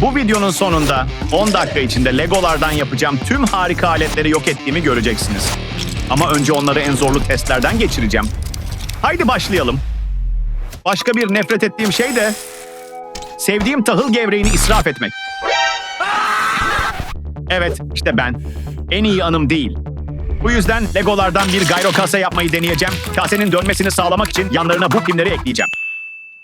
Bu videonun sonunda 10 dakika içinde Legolardan yapacağım tüm harika aletleri yok ettiğimi göreceksiniz. Ama önce onları en zorlu testlerden geçireceğim. Haydi başlayalım. Başka bir nefret ettiğim şey de sevdiğim tahıl gevreğini israf etmek. Evet, işte ben. En iyi anım değil. Bu yüzden Legolardan bir gyro kasa yapmayı deneyeceğim. Kasenin dönmesini sağlamak için yanlarına bu pimleri ekleyeceğim.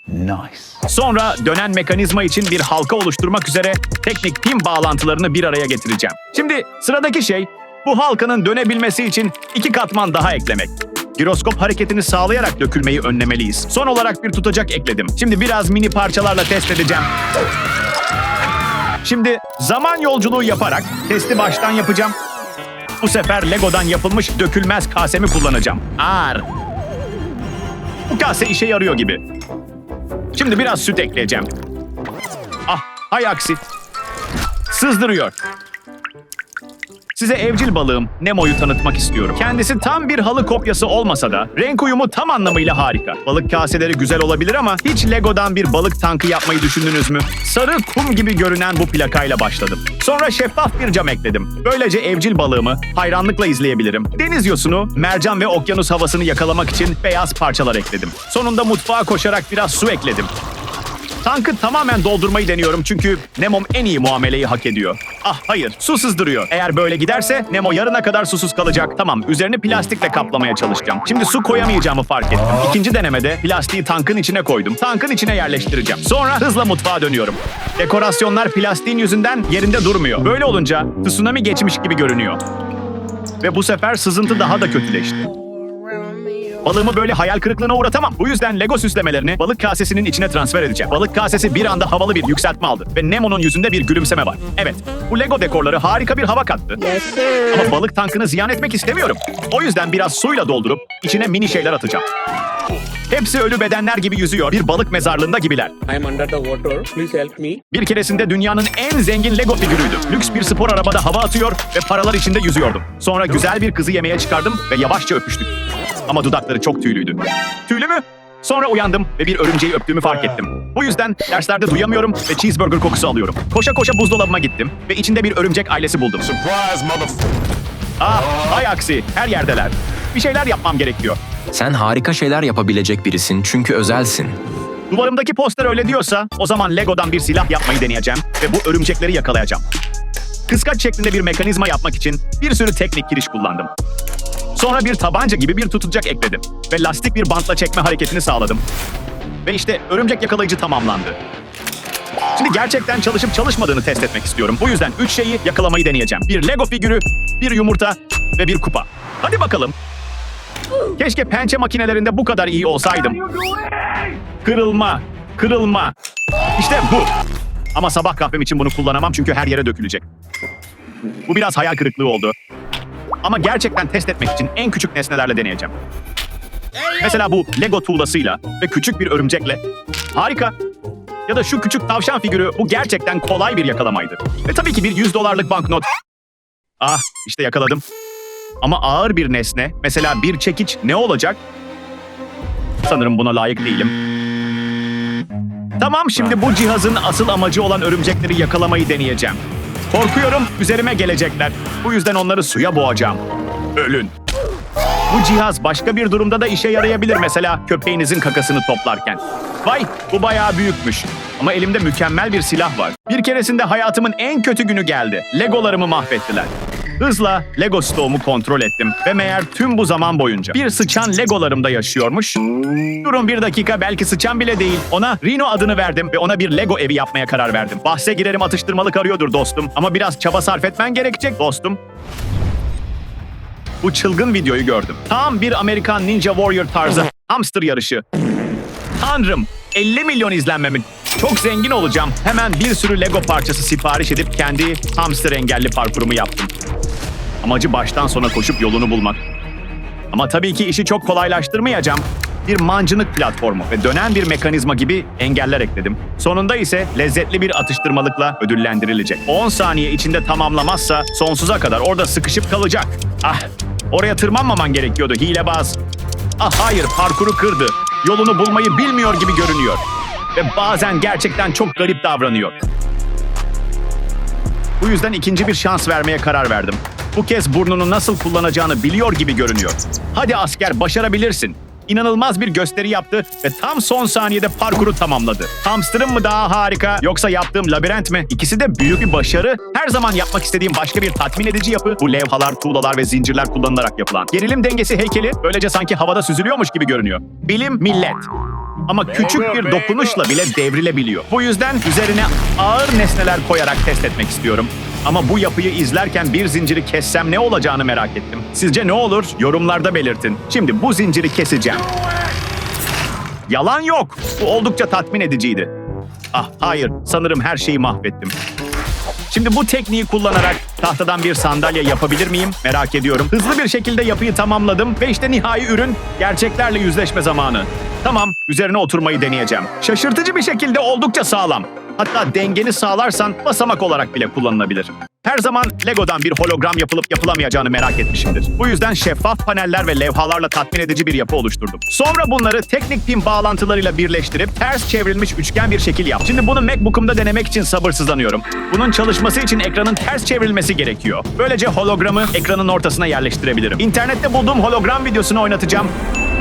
Nice. Sonra dönen mekanizma için bir halka oluşturmak üzere teknik pin bağlantılarını bir araya getireceğim. Şimdi sıradaki şey bu halkanın dönebilmesi için iki katman daha eklemek. Giroskop hareketini sağlayarak dökülmeyi önlemeliyiz. Son olarak bir tutacak ekledim. Şimdi biraz mini parçalarla test edeceğim. Şimdi zaman yolculuğu yaparak testi baştan yapacağım. Bu sefer Lego'dan yapılmış dökülmez kasemi kullanacağım. Ağır. Bu kase işe yarıyor gibi. Şimdi biraz süt ekleyeceğim. Ah, hay aksi. Sızdırıyor. Size evcil balığım Nemo'yu tanıtmak istiyorum. Kendisi tam bir halı kopyası olmasa da renk uyumu tam anlamıyla harika. Balık kaseleri güzel olabilir ama hiç Lego'dan bir balık tankı yapmayı düşündünüz mü? Sarı kum gibi görünen bu plakayla başladım. Sonra şeffaf bir cam ekledim. Böylece evcil balığımı hayranlıkla izleyebilirim. Deniz yosunu, mercan ve okyanus havasını yakalamak için beyaz parçalar ekledim. Sonunda mutfağa koşarak biraz su ekledim. Tankı tamamen doldurmayı deniyorum çünkü Nemo'm en iyi muameleyi hak ediyor. Ah hayır, su sızdırıyor. Eğer böyle giderse Nemo yarına kadar susuz kalacak. Tamam, üzerini plastikle kaplamaya çalışacağım. Şimdi su koyamayacağımı fark ettim. İkinci denemede plastiği tankın içine koydum. Tankın içine yerleştireceğim. Sonra hızla mutfağa dönüyorum. Dekorasyonlar plastiğin yüzünden yerinde durmuyor. Böyle olunca tsunami geçmiş gibi görünüyor. Ve bu sefer sızıntı daha da kötüleşti. Balığımı böyle hayal kırıklığına uğratamam. Bu yüzden Lego süslemelerini balık kasesinin içine transfer edeceğim. Balık kasesi bir anda havalı bir yükseltme aldı ve Nemo'nun yüzünde bir gülümseme var. Evet, bu Lego dekorları harika bir hava kattı. Ama balık tankını ziyan etmek istemiyorum. O yüzden biraz suyla doldurup içine mini şeyler atacağım. Hepsi ölü bedenler gibi yüzüyor. Bir balık mezarlığında gibiler. I'm under the water. Please help me. Bir keresinde dünyanın en zengin Lego figürüydü. Lüks bir spor arabada hava atıyor ve paralar içinde yüzüyordum. Sonra güzel bir kızı yemeğe çıkardım ve yavaşça öpüştük. Ama dudakları çok tüylüydü. Tüylü mü? Sonra uyandım ve bir örümceği öptüğümü fark ettim. Bu yüzden derslerde duyamıyorum ve cheeseburger kokusu alıyorum. Koşa koşa buzdolabıma gittim ve içinde bir örümcek ailesi buldum. Surprise, motherfucker. Ah, hay aksi, her yerdeler. Bir şeyler yapmam gerekiyor. Sen harika şeyler yapabilecek birisin çünkü özelsin. Duvarımdaki poster öyle diyorsa o zaman Lego'dan bir silah yapmayı deneyeceğim ve bu örümcekleri yakalayacağım. Kıskaç şeklinde bir mekanizma yapmak için bir sürü teknik giriş kullandım. Sonra bir tabanca gibi bir tutucak ekledim ve lastik bir bantla çekme hareketini sağladım. Ve işte örümcek yakalayıcı tamamlandı. Şimdi gerçekten çalışıp çalışmadığını test etmek istiyorum. Bu yüzden üç şeyi yakalamayı deneyeceğim. Bir Lego figürü, bir yumurta ve bir kupa. Hadi bakalım. Keşke pençe makinelerinde bu kadar iyi olsaydım. Kırılma, kırılma. İşte bu. Ama sabah kahvem için bunu kullanamam çünkü her yere dökülecek. Bu biraz hayal kırıklığı oldu. Ama gerçekten test etmek için en küçük nesnelerle deneyeceğim. Mesela bu Lego tuğlasıyla ve küçük bir örümcekle. Harika. Ya da şu küçük tavşan figürü bu gerçekten kolay bir yakalamaydı. Ve tabii ki bir 100 dolarlık banknot. Ah işte yakaladım. Ama ağır bir nesne, mesela bir çekiç ne olacak? Sanırım buna layık değilim. Tamam şimdi bu cihazın asıl amacı olan örümcekleri yakalamayı deneyeceğim. Korkuyorum üzerime gelecekler. Bu yüzden onları suya boğacağım. Ölün. Bu cihaz başka bir durumda da işe yarayabilir mesela köpeğinizin kakasını toplarken. Vay bu bayağı büyükmüş. Ama elimde mükemmel bir silah var. Bir keresinde hayatımın en kötü günü geldi. Legolarımı mahvettiler. Hızla Lego stoğumu kontrol ettim ve meğer tüm bu zaman boyunca bir sıçan Legolarımda yaşıyormuş. Durun bir dakika belki sıçan bile değil. Ona Rino adını verdim ve ona bir Lego evi yapmaya karar verdim. Bahse girerim atıştırmalık arıyordur dostum. Ama biraz çaba sarf etmen gerekecek dostum. Bu çılgın videoyu gördüm. Tam bir Amerikan Ninja Warrior tarzı hamster yarışı. Tanrım 50 milyon izlenmemin. Çok zengin olacağım. Hemen bir sürü Lego parçası sipariş edip kendi hamster engelli parkurumu yaptım. Amacı baştan sona koşup yolunu bulmak. Ama tabii ki işi çok kolaylaştırmayacağım. Bir mancınık platformu ve dönen bir mekanizma gibi engeller ekledim. Sonunda ise lezzetli bir atıştırmalıkla ödüllendirilecek. 10 saniye içinde tamamlamazsa sonsuza kadar orada sıkışıp kalacak. Ah, oraya tırmanmaman gerekiyordu hilebaz. Ah hayır, parkuru kırdı. Yolunu bulmayı bilmiyor gibi görünüyor. Ve bazen gerçekten çok garip davranıyor. Bu yüzden ikinci bir şans vermeye karar verdim. Bu kez burnunu nasıl kullanacağını biliyor gibi görünüyor. Hadi asker başarabilirsin. İnanılmaz bir gösteri yaptı ve tam son saniyede parkuru tamamladı. Hamsterım mı daha harika yoksa yaptığım labirent mi? İkisi de büyük bir başarı. Her zaman yapmak istediğim başka bir tatmin edici yapı bu levhalar, tuğlalar ve zincirler kullanılarak yapılan. Gerilim dengesi heykeli böylece sanki havada süzülüyormuş gibi görünüyor. Bilim millet. Ama küçük bir dokunuşla bile devrilebiliyor. Bu yüzden üzerine ağır nesneler koyarak test etmek istiyorum. Ama bu yapıyı izlerken bir zinciri kessem ne olacağını merak ettim. Sizce ne olur? Yorumlarda belirtin. Şimdi bu zinciri keseceğim. Yalan yok. Bu oldukça tatmin ediciydi. Ah hayır, sanırım her şeyi mahvettim. Şimdi bu tekniği kullanarak tahtadan bir sandalye yapabilir miyim? Merak ediyorum. Hızlı bir şekilde yapıyı tamamladım ve işte nihai ürün gerçeklerle yüzleşme zamanı. Tamam, üzerine oturmayı deneyeceğim. Şaşırtıcı bir şekilde oldukça sağlam. Hatta dengeni sağlarsan basamak olarak bile kullanılabilir. Her zaman Lego'dan bir hologram yapılıp yapılamayacağını merak etmişimdir. Bu yüzden şeffaf paneller ve levhalarla tatmin edici bir yapı oluşturdum. Sonra bunları teknik pin bağlantılarıyla birleştirip ters çevrilmiş üçgen bir şekil yap. Şimdi bunu MacBook'umda denemek için sabırsızlanıyorum. Bunun çalışması için ekranın ters çevrilmesi gerekiyor. Böylece hologramı ekranın ortasına yerleştirebilirim. İnternette bulduğum hologram videosunu oynatacağım.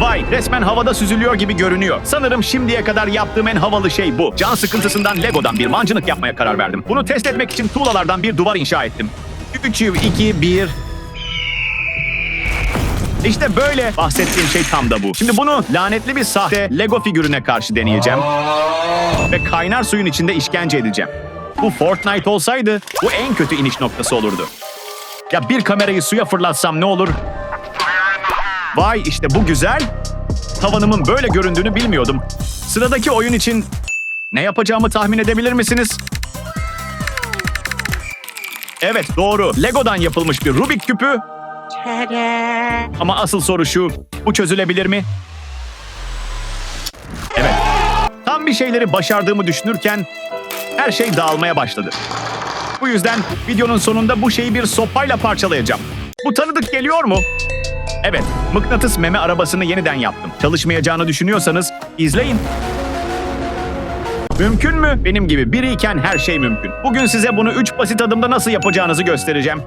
Vay resmen havada süzülüyor gibi görünüyor. Sanırım şimdiye kadar yaptığım en havalı şey bu. Can sıkıntısından Lego'dan bir mancınık yapmaya karar verdim. Bunu test etmek için tuğlalardan bir duvar inşa ettim. 3, 2, 1... İşte böyle bahsettiğim şey tam da bu. Şimdi bunu lanetli bir sahte Lego figürüne karşı deneyeceğim. Ve kaynar suyun içinde işkence edeceğim. Bu Fortnite olsaydı bu en kötü iniş noktası olurdu. Ya bir kamerayı suya fırlatsam ne olur? Vay işte bu güzel. Tavanımın böyle göründüğünü bilmiyordum. Sıradaki oyun için ne yapacağımı tahmin edebilir misiniz? Evet doğru. Lego'dan yapılmış bir Rubik küpü. Ama asıl soru şu. Bu çözülebilir mi? Evet. Tam bir şeyleri başardığımı düşünürken her şey dağılmaya başladı. Bu yüzden videonun sonunda bu şeyi bir sopayla parçalayacağım. Bu tanıdık geliyor mu? Evet, mıknatıs meme arabasını yeniden yaptım. Çalışmayacağını düşünüyorsanız izleyin. Mümkün mü? Benim gibi biriyken her şey mümkün. Bugün size bunu 3 basit adımda nasıl yapacağınızı göstereceğim.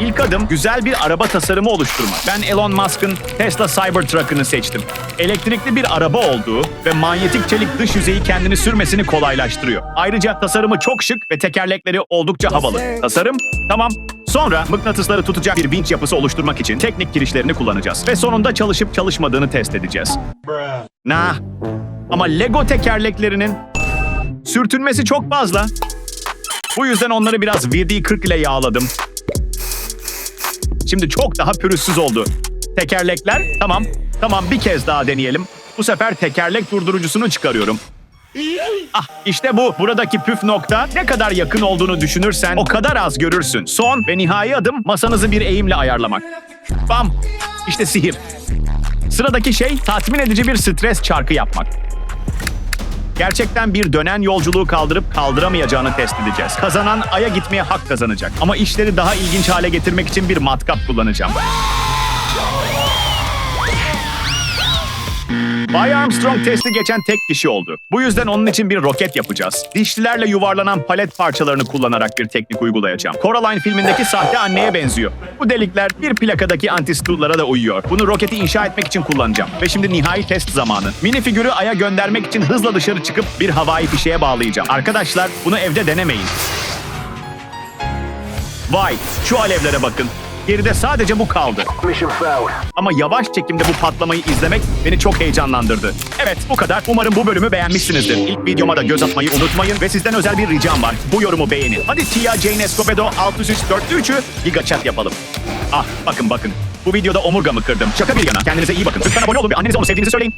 İlk adım güzel bir araba tasarımı oluşturmak. Ben Elon Musk'ın Tesla Cybertruck'ını seçtim. Elektrikli bir araba olduğu ve manyetik çelik dış yüzeyi kendini sürmesini kolaylaştırıyor. Ayrıca tasarımı çok şık ve tekerlekleri oldukça havalı. Tasarım? Tamam. Sonra mıknatısları tutacak bir vinç yapısı oluşturmak için teknik girişlerini kullanacağız. Ve sonunda çalışıp çalışmadığını test edeceğiz. Nah. Ama Lego tekerleklerinin sürtünmesi çok fazla. Bu yüzden onları biraz VD40 ile yağladım. Şimdi çok daha pürüzsüz oldu. Tekerlekler tamam. Tamam bir kez daha deneyelim. Bu sefer tekerlek durdurucusunu çıkarıyorum. Ah işte bu. Buradaki püf nokta ne kadar yakın olduğunu düşünürsen o kadar az görürsün. Son ve nihai adım masanızı bir eğimle ayarlamak. Bam. İşte sihir. Sıradaki şey tatmin edici bir stres çarkı yapmak. Gerçekten bir dönen yolculuğu kaldırıp kaldıramayacağını test edeceğiz. Kazanan Ay'a gitmeye hak kazanacak. Ama işleri daha ilginç hale getirmek için bir matkap kullanacağım. Bay Armstrong testi geçen tek kişi oldu. Bu yüzden onun için bir roket yapacağız. Dişlilerle yuvarlanan palet parçalarını kullanarak bir teknik uygulayacağım. Coraline filmindeki sahte anneye benziyor. Bu delikler bir plakadaki antistullara da uyuyor. Bunu roketi inşa etmek için kullanacağım. Ve şimdi nihai test zamanı. Mini figürü Ay'a göndermek için hızla dışarı çıkıp bir havai fişeğe bağlayacağım. Arkadaşlar bunu evde denemeyin. Vay şu alevlere bakın. Geride sadece bu kaldı. Ama yavaş çekimde bu patlamayı izlemek beni çok heyecanlandırdı. Evet bu kadar. Umarım bu bölümü beğenmişsinizdir. İlk videoma da göz atmayı unutmayın ve sizden özel bir ricam var. Bu yorumu beğenin. Hadi Tia Jane Escobedo 603 403'ü Giga Chat yapalım. Ah bakın bakın. Bu videoda omurgamı kırdım. Şaka bir yana. Kendinize iyi bakın. Lütfen abone olun ve annenize onu sevdiğinizi söyleyin.